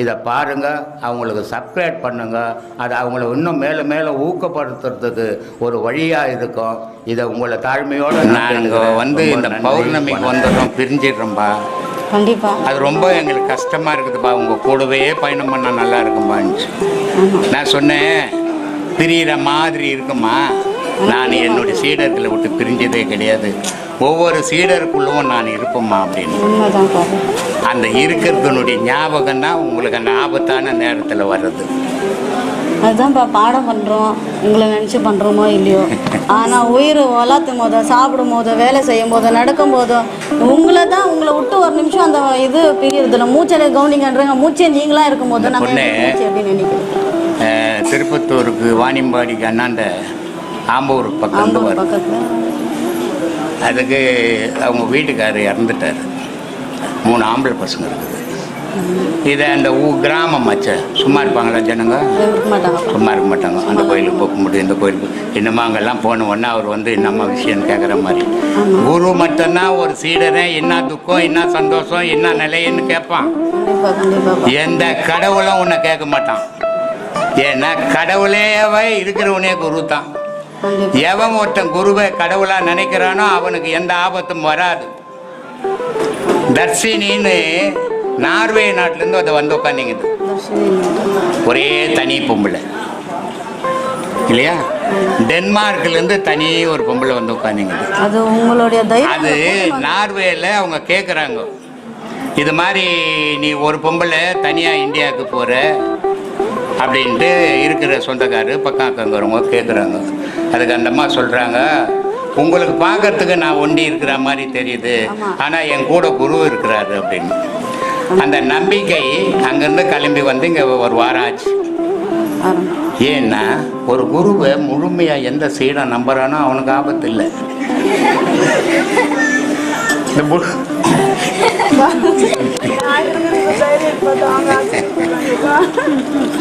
இதை பாருங்க அவங்களுக்கு சப்ஸ்கிரைப் பண்ணுங்க. அது அவங்கள இன்னும் மேலும் மேலும் ஊக்கப்படுத்துறதுக்கு ஒரு வழியாக இருக்கும். இதை உங்களை தாழ்மையோடு நாங்கள் வந்து இந்த பௌர்ணமிக்கு வந்துடுறோம் பிரிஞ்சிடுறோம்பா கண்டிப்பா. அது ரொம்ப எங்களுக்கு கஷ்டமா இருக்குதுப்பா. உங்க கூடவே பயணம் பண்ணா நல்லா இருக்கும்பான்ச்சு நான் சொன்னேன் பிரியிற மாதிரி இருக்குமா? நான் என்னுடைய சீடர்களை விட்டு பிரிஞ்சதே கிடையாது. ஒவ்வொரு சீடருக்குள்ளவும் நான் இருப்பேம்மா அப்படின்னு. அந்த இருக்கிறதுனுடைய ஞாபகம் தான் உங்களுக்கு அந்த ஆபத்தான நேரத்தில் வர்றது. அதுதான்ப்பா பாடம் பண்ணுறோம் உங்களை நினச்சி பண்ணுறோமோ இல்லையோ. ஆனால் உயிர் வளர்த்தும் போதோ சாப்பிடும் போதோ வேலை செய்யும் போதோ நடக்கும் போதோ உங்களை தான் உங்களை விட்டு ஒரு நிமிஷம் அந்த இது பிரியறதில்ல மூச்சை கவனிங்கன்றாங்க மூச்சே நீங்களாக இருக்கும் போது நம்ம எப்படி நினைக்கிறோம். திருப்பத்தூருக்கு வாணியம்பாடிக்கு அண்ணாண்ட ஆம்பூர் பக்கம் பக்கத்தில். அதுக்கு அவங்க வீட்டுக்காரர் இறந்துட்டார். மூணு ஆம்பளை பசங்க இருக்குது. இதை அந்த ஊ கிராமம் மச்ச சும்மா இருப்பாங்களா ஜனங்க? சும்மா இருக்க மாட்டாங்க. அந்த கோயிலுக்கு போக முடியும் இந்த கோயிலுக்கு இன்னும் அங்கெல்லாம் போன உடனே அவர் வந்து என்னம்மா விஷயம்னு கேட்குற மாதிரி. குரு மட்டும்தான் ஒரு சீடரை என்ன துக்கம் என்ன சந்தோஷம் என்ன நிலைன்னு கேட்பான் எந்த கடவுளும் உன்னை கேட்க மாட்டான். ஏன்னா கடவுளேவே இருக்கிறவனே குரு தான். எவன் ஒருத்தன் குருவை கடவுளா நினைக்கிறானோ அவனுக்கு எந்த ஆபத்தும் வராது. தர்ஷினின்னு நார்வே நாட்டிலேருந்து அதை வந்து உட்காந்துங்குது ஒரே தனி பொம்பளை. இல்லையா? டென்மார்க்லேருந்து தனி ஒரு பொம்பளை வந்து உட்காந்துங்குது அது உங்களுடைய அது நார்வேல அவங்க கேட்குறாங்க இது மாதிரி நீ ஒரு பொம்பளை தனியாக இந்தியாவுக்கு போகிற அப்படின்ட்டு இருக்கிற சொந்தக்காரர் பக்கம் அக்கங்கிறவங்க கேட்குறாங்க அதுக்கு அந்த அம்மா சொல்கிறாங்க உங்களுக்கு பார்க்கறதுக்கு நான் ஒண்டி இருக்கிற மாதிரி தெரியுது. ஆனால் என் கூட குரு இருக்கிறாரு அப்படின்னு அந்த நம்பிக்கை அங்கேருந்து கிளம்பி வந்து இங்கே ஒரு வாரம் ஆச்சு. ஏன்னா ஒரு குருவை முழுமையாக எந்த சீடம் நம்புறானோ அவனுக்கு ஆபத்து இல்லை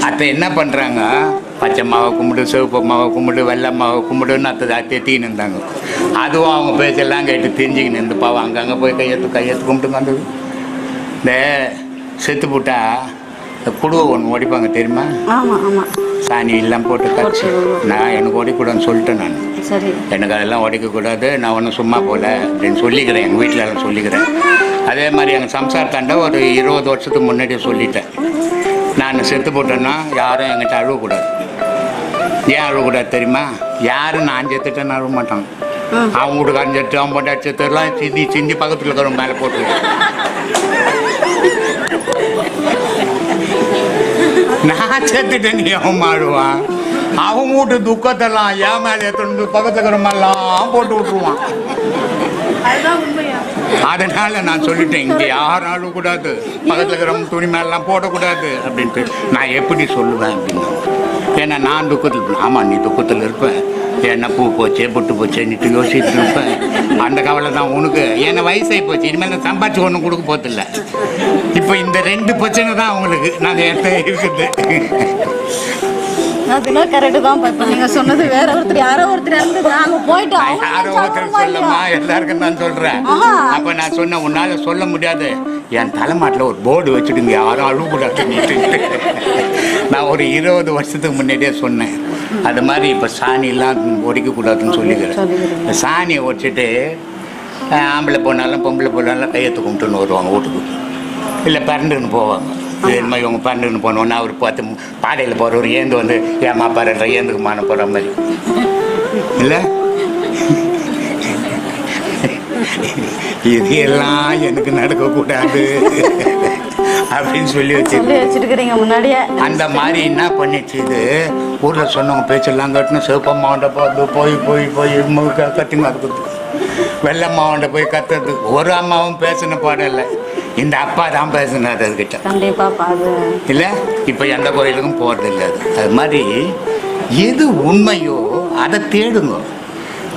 அத்தை என்ன பண்ணுறாங்க பச்சை மாவை கும்பிடு சிவப்பு மாவை கும்பிடு வெள்ளை மாவை கும்பிடுன்னு அத்தை அத்தைத்தின்னு இருந்தாங்க. அதுவும் அவங்க பேச்செல்லாம் கேட்டு தெரிஞ்சுக்கின்னு இருந்து பாவம். அங்கங்கே போய் கையெழுத்து கையெழுத்து கும்பிட்டு வந்தது. இந்த செத்து போட்டா இந்த குடுவை ஒன்று ஓடிப்பாங்க தெரியுமா? சாணி எல்லாம் போட்டு கடிச்சு நான் எனக்கு ஓடிக்கூடாதுன்னு சொல்லிட்டேன் நான். சரி. எனக்கு அதெல்லாம் உடைக்கக்கூடாது நான் ஒன்றும் சும்மா போகல அப்படின்னு சொல்லிக்கிறேன். எங்கள் வீட்டில் எல்லாம் சொல்லிக்கிறேன். அதே மாதிரி எங்கள் சம்சாரத்தாண்ட ஒரு இருபது வருஷத்துக்கு முன்னாடியே சொல்லிட்டேன். நான் செத்து போட்டேன்னா யாரும் என்கிட்ட அழுவக்கூடாது. ஏன் அழுவக்கூடாது தெரியுமா? யாரும் நான் செத்துட்டேன்னு அழுவ மாட்டான். அவங்க வீட்டுக்காரன் செத்து அவன் போட்டா செத்துலாம் சிந்தி சிந்தி பக்கத்தில் இருக்கிறவங்க மேலே போட்டு. நான் செத்துட்டேன் நீ அவன் மாடுவான் அவன் வீட்டு துக்கத்தெல்லாம் என் மேலே எடுத்துட்டு பக்கத்துல இருக்கிறவங்கெல்லாம் போட்டு விட்டுருவான். அதனால நான் சொல்லிட்டேன் இங்கே யாரும் அழுவக்கூடாது பக்கத்தில் இருக்கிறவங்க துணி மேலாம் போடக்கூடாது அப்படின்ட்டு. நான் எப்படி சொல்லுவேன் அப்படின்னு. ஏன்னா நான் துக்கத்தில் இருப்பேன். ஆமா நீ துக்கத்தில் இருப்பேன் என்ன பூ போச்சே பொட்டு போச்சேன்னுட்டு யோசிச்சுட்டு இருப்பேன் அந்த கவலை தான் உனக்கு. என்ன வயசாகி போச்சு. இனிமேல் நான் சம்பாதிச்சு ஒன்றும் கொடுக்க போதில்ல இப்போ இந்த ரெண்டு பிரச்சனை தான் அவங்களுக்கு நாங்கள் என்ன இருக்குது. அதெல்லாம் கரெக்டு தான் இப்போ நீங்க சொன்னது வேற ஒருத்தர் யாரோ ஒருத்தர் இறந்தது அங்க போயிட்டு யாரோ ஒருத்தர் சொல்லமா? எல்லாருக்கும் தான் சொல்றேன். ஆஹா. அப்ப நான் சொன்னேன் உன்னால சொல்ல முடியாது. என் தலைமாட்டில் ஒரு போர்டு வச்சுடுங்க யாரும் அழுவக்கூடாது நான் ஒரு இருபது வருஷத்துக்கு முன்னாடியே சொன்னேன். அது மாதிரி இப்போ சாணியெல்லாம் ஒடிக்கக்கூடாதுன்னு சொல்லிக்கிறேன். சாணியை ஒடிச்சிட்டு ஆம்பளை போனாலும் பொம்பளை போனாலும் கையெழுத்து கும்பிட்டுன்னு வருவாங்க வீட்டுக்கு. இல்லை பிறண்டுன்னு போவாங்க. என்னமோ இவங்க பண்ணுன்னு போனோன்னா அவர் பார்த்து பாடையில் போகிறவர் ஏந்து வந்து ஏமா பாருன்ற ஏந்துக்குமான போகிற மாதிரி. இல்லை? இது எல்லாம் எனக்கு நடக்கக்கூடாது அப்படின்னு சொல்லி வச்சு சொல்லி வச்சிருக்கிறீங்க முன்னாடியே. அந்த மாதிரி என்ன பண்ணிச்சு இது? ஊரில் சொன்னவங்க பேச்செல்லாம் கட்டணும் சிவப்பம்மாவண்ட பார்த்து போய் போய் போய் முழுக்க கத்தி மறுக்குது வெள்ளம்மாவண்ட போய் கத்துறது. ஒரு அம்மாவும் பேசின பாடம் இல்லை இந்த அப்பா தான் பேசினார் அதுக்கிட்ட கண்டிப்பாப்பா அது இல்லை? இப்போ எந்த கோயிலுக்கும் போகிறது இல்லை அது. அது மாதிரி எது உண்மையோ அதை தேடுங்க.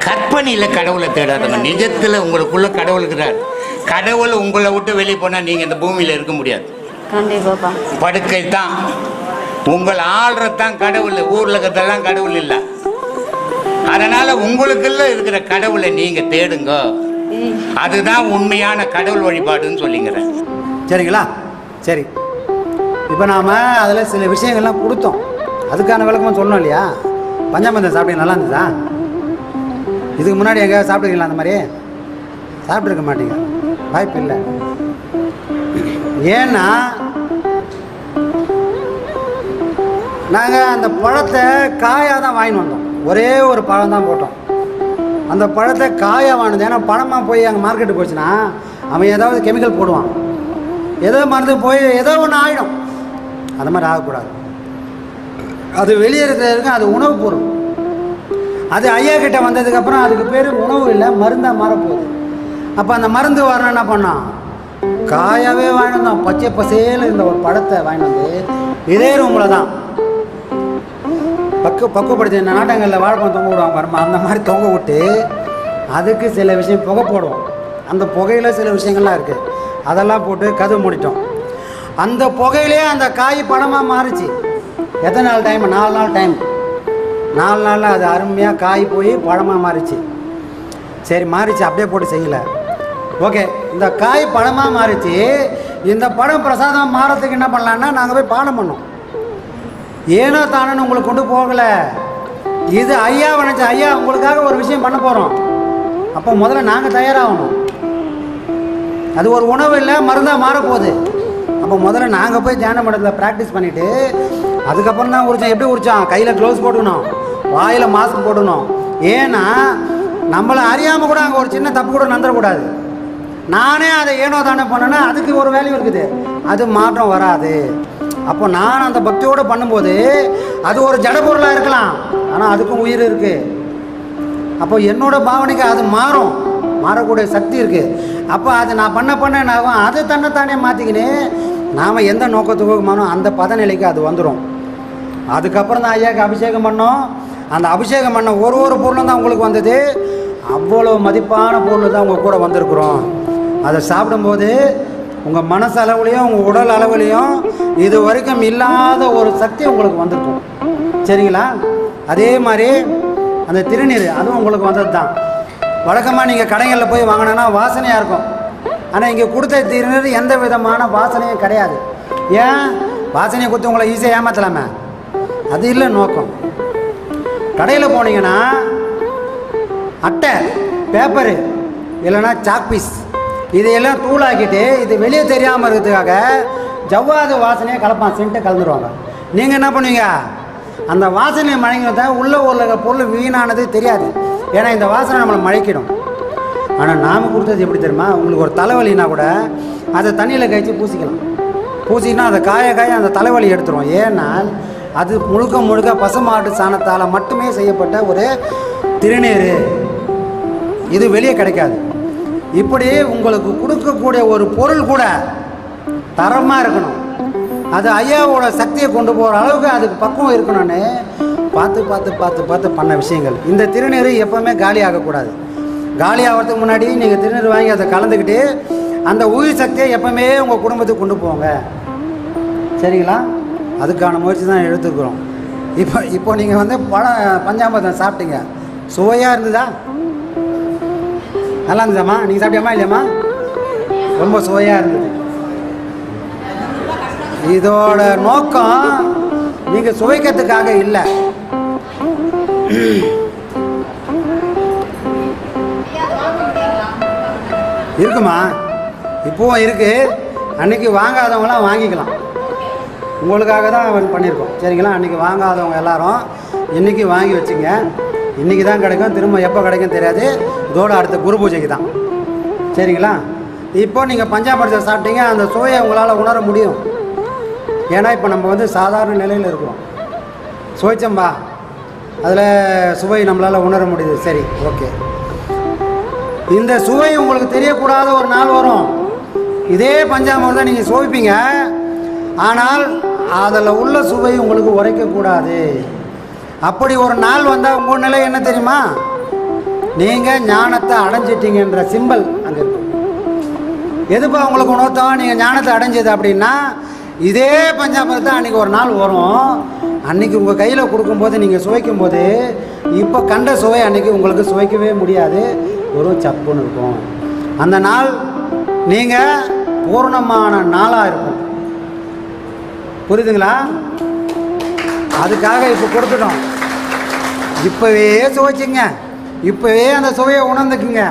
கற்பனையில் கடவுளை தேடாதுங்க நிஜத்தில் உங்களுக்குள்ள கடவுள் இருக்கிறார். கடவுள் உங்களை விட்டு வெளியே போனால் நீங்கள் இந்த பூமியில் இருக்க முடியாது. படுக்கை தான். உங்கள் ஆள்றது தான் கடவுள். ஊரில் இருக்கிறதெல்லாம் கடவுள் இல்லை. அதனால உங்களுக்குள்ள இருக்கிற கடவுளை நீங்க தேடுங்க. அதுதான் உண்மையான கடவுள் வழிபாடுன்னு சொல்லிங்கிறேன் சரிங்களா? சரி. இப்போ நாம் அதில் சில விஷயங்கள்லாம் கொடுத்தோம். அதுக்கான விளக்கமும் சொல்லணும் இல்லையா? பஞ்சாமந்தம் சாப்பிட்டீங்க நல்லா இருந்ததா? இதுக்கு முன்னாடி எங்கேயாவது சாப்பிட்ருக்கீங்களா அந்த மாதிரி? சாப்பிட்ருக்க மாட்டீங்க. வாய்ப்பு இல்லை. ஏன்னா நாங்கள் அந்த பழத்தை காயாக தான் வாங்கின்னு வந்தோம். ஒரே ஒரு பழம் தான் போட்டோம். அந்த பழத்தை காய வாங்கினது. ஏன்னா பழமாக போய் அங்கே மார்க்கெட்டு போச்சுன்னா அவன் ஏதாவது கெமிக்கல் போடுவான். ஏதோ மருந்து போய் ஏதோ ஒன்று ஆகிடும் அந்த மாதிரி ஆகக்கூடாது. அது வெளியே இருக்கிறதுக்கு அது உணவு பொருள். அது ஐயா கிட்ட வந்ததுக்கப்புறம் அதுக்கு பேர் உணவு இல்லை மருந்தாக மாறப்போகுது. அப்போ அந்த மருந்து வரணும் என்ன பண்ணோம் காயாவே வாங்கிட்டு வந்தோம் பச்சை பசேல இருந்த ஒரு பழத்தை வாங்கிட்டு வந்து இதே ரூமில் தான். பக்கு பக்குவப்படுத்தி இந்த நாட்டங்களில் வாழைப்பழம் தொங்க விடுவாங்க பாருமா அந்த மாதிரி தொங்க விட்டு அதுக்கு சில விஷயம் புகை போடுவோம். அந்த புகையில் சில விஷயங்கள்லாம் இருக்குது அதெல்லாம் போட்டு கதவு மூடிட்டோம். அந்த புகையிலே அந்த காய் பழமாக மாறுச்சு. எத்தனை நாள் டைம் நாலு நாள் டைம் நாலு நாளில் அது அருமையாக காய் போய் பழமாக மாறிச்சு. சரி மாறிச்சு. அப்படியே போட்டு செய்யலை. ஓகே இந்த காய் பழமாக மாறிச்சு. இந்த பழம் பிரசாதம் மாறத்துக்கு என்ன பண்ணலான்னா நாங்கள் போய் பானம் பண்ணோம். ஏனோ தானோன்னு உங்களுக்கு கொண்டு போகலை. இது ஐயா நினச்ச ஐயா உங்களுக்காக ஒரு விஷயம் பண்ண போகிறோம் அப்போ முதல்ல நாங்கள் தயாராகணும். அது ஒரு உணவு இல்லை மருந்தாக மாறப்போகுது. அப்போ முதல்ல நாங்கள் போய் தியான மண்டலத்தில் ப்ராக்டிஸ் பண்ணிவிட்டு அதுக்கப்புறம் தான் உரிச்சோம். எப்படி உரிச்சோம்? கையில் க்ளவுஸ் போட்டுக்கணும். வாயில் மாஸ்க் போடணும் ஏன்னா நம்மளை அறியாமல் கூட அங்கே ஒரு சின்ன தப்பு கூட நடந்துடக்கூடாது. நானே அதை ஏனோ தானே பண்ணேன்னா அதுக்கு ஒரு வேல்யூ இருக்குது. அது மாற்றம் வராது. அப்போ நான் அந்த பக்தியோடு பண்ணும்போது அது ஒரு ஜட பொருளாக இருக்கலாம். ஆனால் அதுக்கும் உயிர் இருக்குது அப்போ என்னோட பாவனைக்கு அது மாறும். மாறக்கூடிய சக்தி இருக்குது அப்போ அது நான் பண்ண பண்ண என்ன ஆகும்? அது தன்னைத்தானே மாற்றிக்கினே நாம் எந்த நோக்கத்துக்குமானோ அந்த பதநிலைக்கு அது வந்துடும் அதுக்கப்புறம் தான் ஐயாவுக்கு அபிஷேகம் பண்ணோம். அந்த அபிஷேகம் பண்ண ஒரு ஒரு பொருளும் தான் உங்களுக்கு வந்தது. அவ்வளோ மதிப்பான பொருள் தான் உங்கள் கூட வந்திருக்கிறோம். அதை சாப்பிடும்போது உங்கள் மனசளவுலேயும் உங்கள் உடல் அளவுலேயும் இது வரைக்கும் இல்லாத ஒரு சக்தி உங்களுக்கு வந்திருக்கும் சரிங்களா? அதே மாதிரி அந்த திருநீர் அதுவும் உங்களுக்கு வந்தது தான் வழக்கமாக நீங்கள் கடைகளில் போய் வாங்கினோன்னா வாசனையாக இருக்கும். ஆனால் இங்கே கொடுத்த திருநீர் எந்த விதமான வாசனையும் கிடையாது. ஏன்? வாசனையை கொடுத்து உங்களை ஈஸியாக ஏமாத்தலாமே. அது இல்லை நோக்கம். கடையில் போனீங்கன்னா அட்டை பேப்பரு இல்லைன்னா சாக்பீஸ் இதையெல்லாம் தூளாக்கிட்டு இது வெளியே தெரியாமல் இருக்கிறதுக்காக ஜவ்வாது வாசனையை கலப்பான் சென்ட்டை கலந்துருவாங்க. நீங்கள் என்ன பண்ணுவீங்க? அந்த வாசனையை மழைங்கிறத உள்ள உள்ள பொருள் வீணானது தெரியாது. ஏன்னா இந்த வாசனை நம்மளை மழைக்கிடும் ஆனால் நாம் கொடுத்தது எப்படி தெரியுமா? உங்களுக்கு ஒரு தலைவலினா கூட அதை தண்ணியில் கழிச்சு பூசிக்கலாம். பூசினா அதை காய காய அந்த தலைவலி எடுத்துரும். ஏன்னால் அது முழுக்க முழுக்க பசுமாட்டு சாணத்தால் மட்டுமே செய்யப்பட்ட ஒரு திருநீர். இது வெளியே கிடைக்காது. இப்படி உங்களுக்கு கொடுக்கக்கூடிய ஒரு பொருள் கூட தரமாக இருக்கணும். அது ஐயாவோட சக்தியை கொண்டு போகிற அளவுக்கு அதுக்கு பக்குவம் இருக்கணும்னு பார்த்து பார்த்து பார்த்து பார்த்து பண்ண விஷயங்கள். இந்த திருநீர் எப்போவுமே காலி ஆகக்கூடாது. காலி ஆகிறதுக்கு முன்னாடி நீங்கள் திருநீர் வாங்கி அதை கலந்துக்கிட்டு அந்த உயிர் சக்தியை எப்போவுமே உங்கள் குடும்பத்துக்கு கொண்டு போங்க. சரிங்களா? அதுக்கான முயற்சி தான் எடுத்துக்கிறோம் இப்போ இப்போ நீங்கள் வந்து பழம் பஞ்சாமிரதம் சாப்பிட்டீங்க. சுவையாக இருந்ததா? நல்லா இருந்துச்சாம்மா? நீங்கள் சாப்பிட்டியாமா இல்லையாம்மா? ரொம்ப சுவையாக இருந்தது. இதோட நோக்கம் நீங்கள் சுவைக்கிறதுக்காக இல்லை. இருக்குமா? இப்போவும் இருக்கு. அன்னைக்கு வாங்காதவங்களாம் வாங்கிக்கலாம். உங்களுக்காக தான் பண்ணியிருக்கோம். சரிங்களா? அன்றைக்கி வாங்காதவங்க எல்லாரும் இன்றைக்கி வாங்கி வச்சுங்க? இன்றைக்கி தான் கிடைக்கும் திரும்ப எப்போ கிடைக்கும் தெரியாது. இதோட அடுத்த குரு பூஜைக்கு தான். சரிங்களா? இப்போ நீங்கள் பஞ்சாமிரதம் சாப்பிட்டீங்க அந்த சுவையை உங்களால் உணர முடியும். ஏன்னா இப்போ நம்ம வந்து சாதாரண நிலையில் இருக்கிறோம். சுவைச்சம்பா அதில் சுவை நம்மளால் உணர முடியுது. சரி ஓகே. இந்த சுவை உங்களுக்கு தெரியக்கூடாத ஒரு நாள் வரும். இதே பஞ்சாமிரதம் நீங்கள் சுவைப்பீங்க ஆனால் அதில் உள்ள சுவை உங்களுக்கு உரைக்கக்கூடாது. அப்படி ஒரு நாள் வந்தால் உங்கள் நிலை என்ன தெரியுமா? நீங்கள் ஞானத்தை அடைஞ்சிட்டீங்கன்ற சிம்பல் அங்கே இருக்கும் எதுப்பா உங்களுக்கு உணர்த்தோம் நீங்கள் ஞானத்தை அடைஞ்சது அப்படின்னா இதே பஞ்சாமிரத்தை அன்றைக்கி ஒரு நாள் வரும். அன்றைக்கி உங்கள் கையில் கொடுக்கும்போது நீங்கள் சுவைக்கும் போது இப்போ கண்ட சுவை அன்றைக்கி உங்களுக்கு சுவைக்கவே முடியாது. ஒரு சப்புன்னு இருக்கும். அந்த நாள் நீங்கள் பூர்ணமான நாளாக இருக்கும். புரியுதுங்களா? அதுக்காக இப்போ கொடுத்துட்டோம். இப்போவே சுவைச்சிங்க. இப்போவே அந்த சுவையை உணர்ந்துக்குங்க.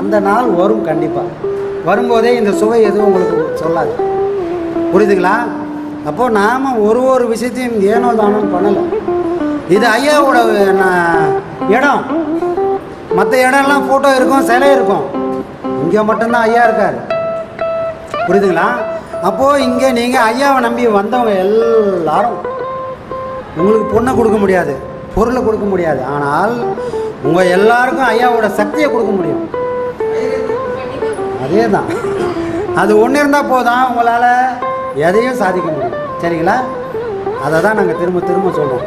அந்த நாள் வரும் கண்டிப்பாக வரும்போதே இந்த சுவை எதுவும் உங்களுக்கு சொல்லாது. புரியுதுங்களா? அப்போது நாம் ஒரு ஒரு விஷயத்தையும் ஏனோ தானோன்னு பண்ணலை. இது ஐயாவோட இடம். மற்ற இடம்லாம் ஃபோட்டோ இருக்கும் சிலை இருக்கும். இங்கே மட்டும்தான் ஐயா இருக்கார். புரியுதுங்களா? அப்போது இங்கே நீங்கள் ஐயாவை நம்பி வந்தவங்க எல்லாரும் உங்களுக்கு பொண்ணை கொடுக்க முடியாது பொருளை கொடுக்க முடியாது. ஆனால் உங்கள் எல்லாருக்கும் ஐயாவோட சக்தியை கொடுக்க முடியும். அதே தான் அது ஒன்று இருந்தால் போதும் உங்களால் எதையும் சாதிக்க முடியும். சரிங்களா? அதை தான் நாங்கள் திரும்ப திரும்ப சொல்கிறோம்